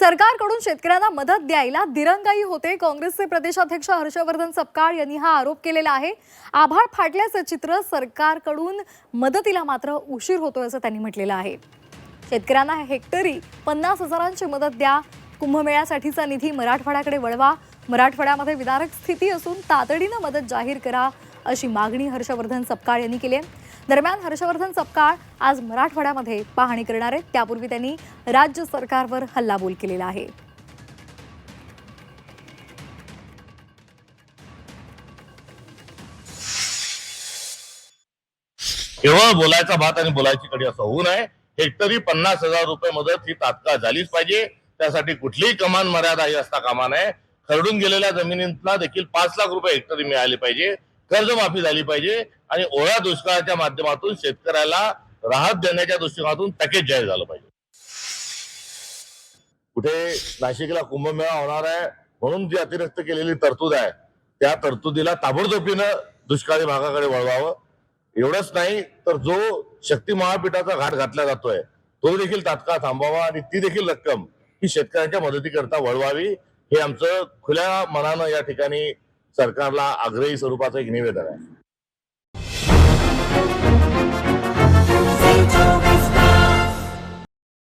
सरकारकडून शेतकऱ्यांना मदत द्यायला दिरंगाई होते. काँग्रेसचे प्रदेशाध्यक्ष हर्षवर्धन सपकाळ यांनी हा आरोप केलेला आहे. आभाळ फाटल्याचं चित्र सरकारकडून मदतीला मात्र उशीर होतोय असं त्यांनी म्हटलेलं आहे. शेतकऱ्यांना हेक्टरी पन्नास हजारांची मदत द्या. कुंभमेळ्यासाठीचा निधी मराठवाड्याकडे वळवा. मराठवाड्यामध्ये विदारक स्थिती असून तातडीनं मदत जाहीर करा अशी मागणी हर्षवर्धन सपकाळ यांनी केली आहे. दरम्यान हर्षवर्धन सपकाळ आज मराठवाड्यामध्ये पाहणी करणार आहेत. त्यापूर्वी त्यांनी राज्य सरकारवर हल्लाबोल केलेला आहे. केवळ बोलायचा भात आणि बोलायची कडी असं होऊ नये. हेक्टरी पन्नास हजार रुपये मदत ही तात्काळ झालीच पाहिजे. त्यासाठी कुठलीही कमान मर्यादा ही असता कामा नये. खरडून गेलेल्या जमिनींना देखील पाच लाख रुपये हेक्टरी मिळाले पाहिजे. कर्जमाफी झाली पाहिजे आणि ओळ्या दुष्काळाच्या माध्यमातून शेतकऱ्याला राहत देण्याच्या दृष्टिकोनातून पॅकेज जाहीर झालं पाहिजे. कुठे नाशिकला कुंभमेळा होणार आहे म्हणून जी अतिरिक्त केलेली तरतूद आहे त्या तरतुदीला ताबडतोबीनं दुष्काळी भागाकडे वळवावं. एवढंच नाही तर जो शक्ती महापीठाचा घाट घातला जातोय तो देखील तात्काळ थांबावा आणि ती देखील रक्कम ही शेतकऱ्यांच्या मदतीकरता वळवावी. हे आमचं खुल्या मनानं या ठिकाणी सरकारला आग्रही स्वरूपाचं एक निवेदन आहे.